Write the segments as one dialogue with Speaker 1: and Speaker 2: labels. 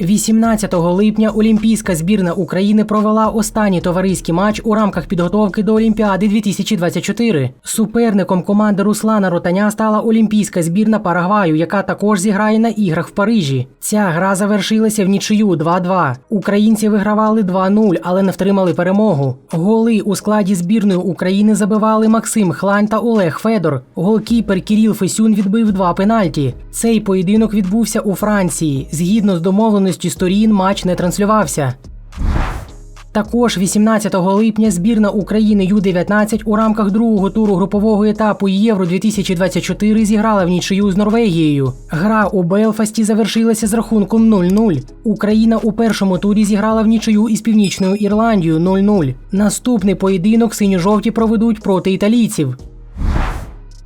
Speaker 1: 18 липня Олімпійська збірна України провела останній товариський матч у рамках підготовки до Олімпіади 2024. Суперником команди Руслана Ротаня стала Олімпійська збірна Парагваю, яка також зіграє на іграх в Парижі. Ця гра завершилася в нічию 2-2. Українці вигравали 2-0, але не втримали перемогу. Голи у складі збірної України забивали Максим Хлань та Олег Федор. Голкіпер Кіріл Фесюн відбив два пенальті. Цей поєдинок відбувся у Франції. Згідно з домовленістю сторін, матч не транслювався. Також 18 липня збірна України Ю-19 у рамках другого туру групового етапу Євро 2024 зіграла в нічию з Норвегією. Гра у Белфасті завершилася з рахунком 0-0. Україна у першому турі зіграла в нічию із Північною Ірландією 0-0. Наступний поєдинок синьо-жовті проведуть проти італійців.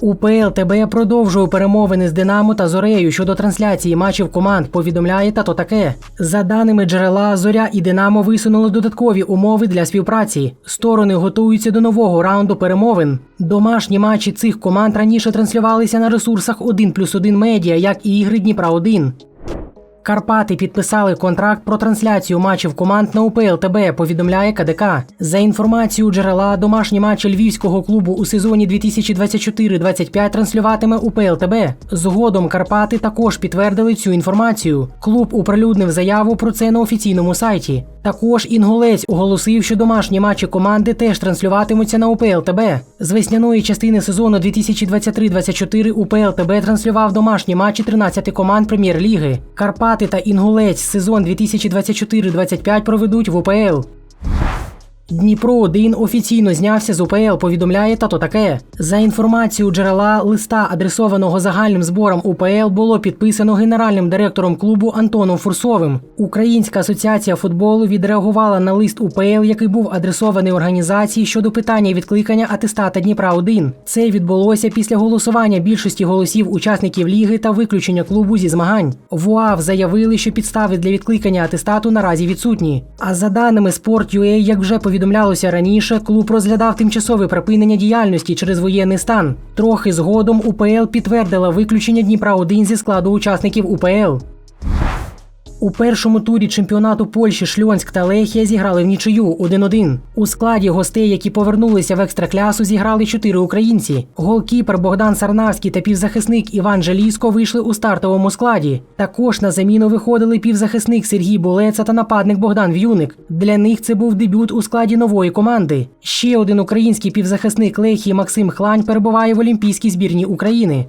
Speaker 1: УПЛ ТБ продовжує перемовини з Динамо та Зорею щодо трансляції матчів команд. Повідомляє тато таке. За даними джерела, Зоря і Динамо висунули додаткові умови для співпраці. Сторони готуються до нового раунду перемовин. Домашні матчі цих команд раніше транслювалися на ресурсах 1 плюс 1 медіа, як і ігри Дніпра 1 Карпати підписали контракт про трансляцію матчів команд на УПЛ ТБ, повідомляє КДК. За інформацією джерела, домашні матчі львівського клубу у сезоні 2024-25 транслюватиме УПЛ ТБ. Згодом Карпати також підтвердили цю інформацію. Клуб оприлюднив заяву про це на офіційному сайті. Також інгулець оголосив, що домашні матчі команди теж транслюватимуться на УПЛ ТБ. З весняної частини сезону 2023-24 УПЛ ТБ транслював домашні матчі 13 команд прем'єр-ліги. Карпати та Інгулець сезон 2024-25 проведуть в УПЛ. Дніпро 1 офіційно знявся з УПЛ, повідомляє тато таке. За інформацією джерела листа, адресованого загальним збором УПЛ, було підписано генеральним директором клубу Антоном Фурсовим. Українська асоціація футболу відреагувала на лист УПЛ, який був адресований організації щодо питання відкликання атестата Дніпра 1 Це відбулося після голосування більшості голосів учасників ліги та виключення клубу зі змагань. В УАВ заявили, що підстави для відкликання атестату наразі відсутні. А за даними Sport.ua, як вже повідомляється, повідомлялося раніше, клуб розглядав тимчасове припинення діяльності через воєнний стан. Трохи згодом УПЛ підтвердила виключення Дніпра 1 зі складу учасників УПЛ. У першому турі чемпіонату Польщі Шльонськ та Лехія зіграли в нічию 1-1. У складі гостей, які повернулися в екстраклясу, зіграли чотири українці. Голкіпер Богдан Сарнавський та півзахисник Іван Желіско вийшли у стартовому складі. Також на заміну виходили півзахисник Сергій Булеца та нападник Богдан В'юник. Для них це був дебют у складі нової команди. Ще один український півзахисник Лехії Максим Хлань перебуває в Олімпійській збірні України.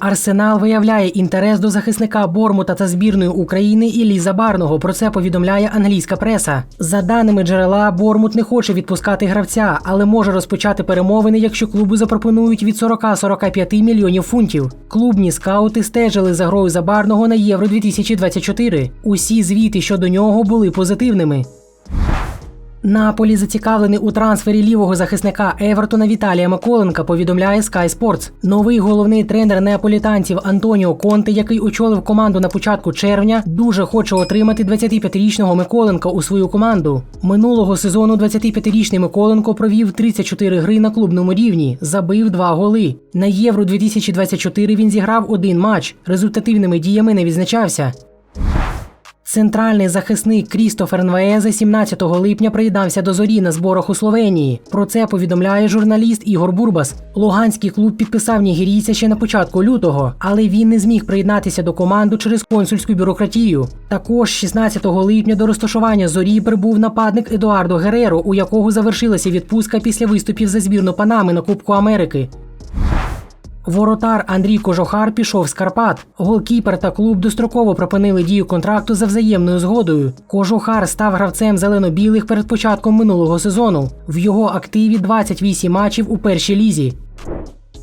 Speaker 1: Арсенал виявляє інтерес до захисника Бормута та збірної України Іллі Забарного. Про це повідомляє англійська преса. За даними джерела, Бормут не хоче відпускати гравця, але може розпочати перемовини, якщо клубу запропонують від 40-45 мільйонів фунтів. Клубні скаути стежили за грою Забарного на Євро 2024. Усі звіти щодо нього були позитивними. Наполі зацікавлений у трансфері лівого захисника Евертона Віталія Миколенка, повідомляє Sky Sports. Новий головний тренер неаполітанців Антоніо Конте, який очолив команду на початку червня, дуже хоче отримати 25-річного Миколенка у свою команду. Минулого сезону 25-річний Миколенко провів 34 гри на клубному рівні, забив два голи. На євро 2024 він зіграв один матч. Результативними діями не відзначався. Центральний захисник Крістофер Нвезе 17 липня приєднався до зорі на зборах у Словенії. Про це повідомляє журналіст Ігор Бурбас. Луганський клуб підписав нігерійця ще на початку лютого, але він не зміг приєднатися до команди через консульську бюрократію. Також 16 липня до розташування зорі прибув нападник Едуардо Гереро, у якого завершилася відпустка після виступів за збірну Панами на Кубку Америки. Воротар Андрій Кожохар пішов з Карпат. Голкіпер та клуб достроково припинили дію контракту за взаємною згодою. Кожухар став гравцем зелено-білих перед початком минулого сезону. В його активі 28 матчів у першій лізі.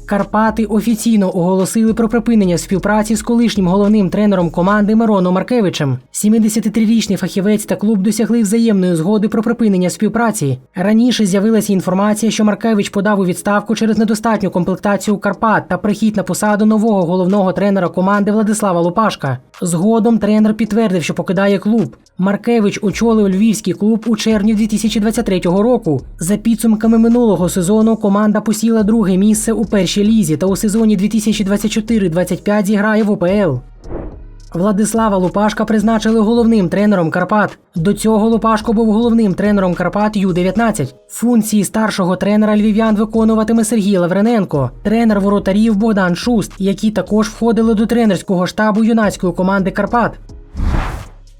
Speaker 1: Карпати офіційно оголосили про припинення співпраці з колишнім головним тренером команди Мироном Маркевичем. 73-річний фахівець та клуб досягли взаємної згоди про припинення співпраці. Раніше з'явилася інформація, що Маркевич подав у відставку через недостатню комплектацію Карпат та прихід на посаду нового головного тренера команди Владислава Лупашка. Згодом тренер підтвердив, що покидає клуб. Маркевич очолив львівський клуб у червні 2023 року. За підсумками минулого сезону команда посіла друге місце у першій лізі та у сезоні 2024-25 зіграє в ОПЛ. Владислава Лупашка призначили головним тренером Карпат. До цього Лупашко був головним тренером Карпат Ю-19. Функції старшого тренера львів'ян виконуватиме Сергій Лаврененко, тренер воротарів Богдан Шуст, які також входили до тренерського штабу юнацької команди Карпат.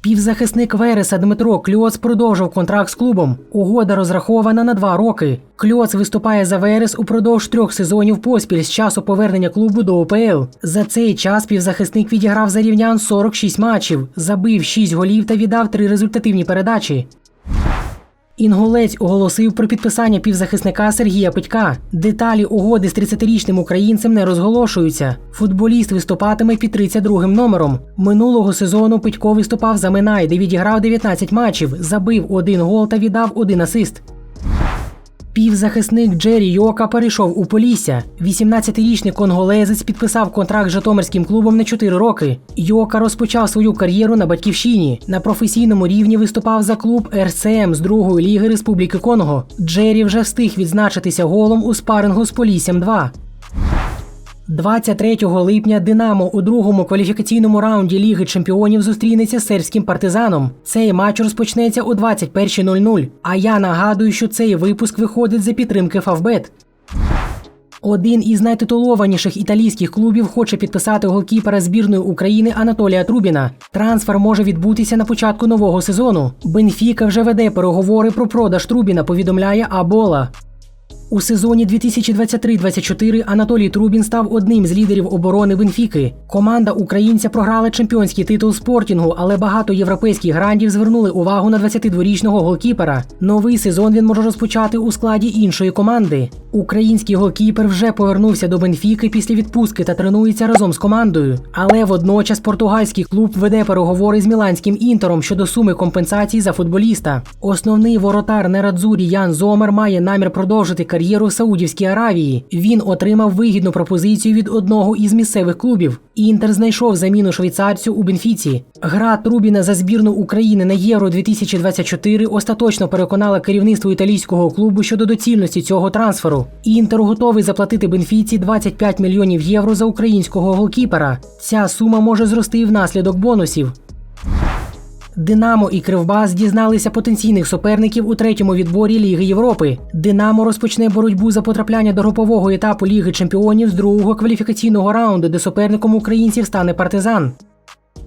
Speaker 1: Півзахисник Вереса Дмитро Кльоц продовжив контракт з клубом. Угода розрахована на два роки. Кльоц виступає за Верес упродовж трьох сезонів поспіль з часу повернення клубу до ОПЛ. За цей час півзахисник відіграв за рівнян 46 матчів, забив 6 голів та віддав 3 результативні передачі. Інгулець оголосив про підписання півзахисника Сергія Петька. Деталі угоди з 30-річним українцем не розголошуються. Футболіст виступатиме під 32-м номером. Минулого сезону Петько виступав за Минай, де відіграв 19 матчів, забив один гол та віддав один асист. Півзахисник Джері Йока перейшов у Полісся. 18-річний конголезець підписав контракт з Житомирським клубом на 4 роки. Йока розпочав свою кар'єру на батьківщині. На професійному рівні виступав за клуб РСМ з другої ліги Республіки Конго. Джері вже встиг відзначитися голом у спарингу з Поліссям 2. 23 липня Динамо у другому кваліфікаційному раунді Ліги Чемпіонів зустрінеться з сербським партизаном. Цей матч розпочнеться о 21.00. А я нагадую, що цей випуск виходить за підтримки Фавбет. Один із найтитулованіших італійських клубів хоче підписати голкіпера збірної України Анатолія Трубіна. Трансфер може відбутися на початку нового сезону. Бенфіка вже веде переговори про продаж Трубіна, повідомляє Абола. У сезоні 2023-24 Анатолій Трубін став одним з лідерів оборони Бенфіки. Команда українця програла чемпіонський титул спортінгу, але багато європейських грандів звернули увагу на 22-річного голкіпера. Новий сезон він може розпочати у складі іншої команди. Український голкіпер вже повернувся до Бенфіки після відпустки та тренується разом з командою. Але водночас португальський клуб веде переговори з міланським інтером щодо суми компенсацій за футболіста. Основний воротар Нерадзурі Ян Зомер має намір продовжити кар'єру в Саудівській Аравії. Він отримав вигідну пропозицію від одного із місцевих клубів. Інтер знайшов заміну швейцарцю у Бенфіці. Гра Трубіна за збірну України на Євро 2024 остаточно переконала керівництво італійського клубу щодо доцільності цього трансферу. Інтер готовий заплатити Бенфіці 25 мільйонів євро за українського голкіпера. Ця сума може зрости внаслідок бонусів. Динамо і Кривбас дізналися потенційних суперників у третьому відборі Ліги Європи. Динамо розпочне боротьбу за потрапляння до групового етапу Ліги Чемпіонів з другого кваліфікаційного раунду, де суперником українців стане партизан.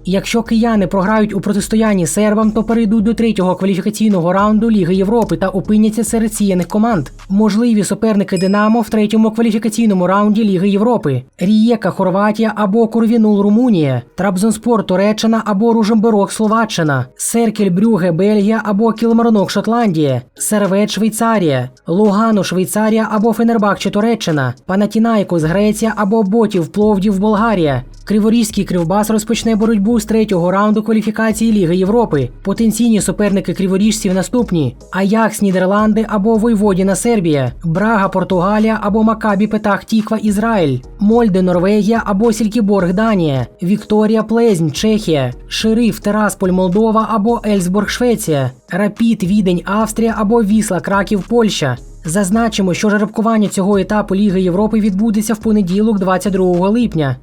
Speaker 1: Якщо кияни програють у протистоянні сербам, то перейдуть до третього кваліфікаційного раунду Ліги Європи та опиняться серед сіяних команд. Можливі суперники Динамо в третьому кваліфікаційному раунді Ліги Європи: Рієка Хорватія або Курвінул Румунія, Трабзонспор Туреччина або Ружемберок Словаччина, Серкель Брюге Бельгія або Кілмарнок Шотландія, Сервет Швейцарія, Лугану Швейцарія або Фенербахче Туреччина, Панатінайкос Греція або Ботів Пловдів Болгарія. Криворізький кривбас розпочне боротьбу з третього раунду кваліфікації Ліги Європи. Потенційні суперники криворіжців наступні: Аякс Нідерланди або Войводіна Сербія, Брага Португалія або Макабі Петах Тіква Ізраїль, Мольде Норвегія або Сількіборг Данія, Вікторія Плезнь Чехія, Шериф Терасполь Молдова або Ельсбург Швеція, Рапід Відень Австрія або Вісла Краків Польща. Зазначимо, що жеребкування цього етапу Ліги Європи відбудеться в понеділок, 22 липня.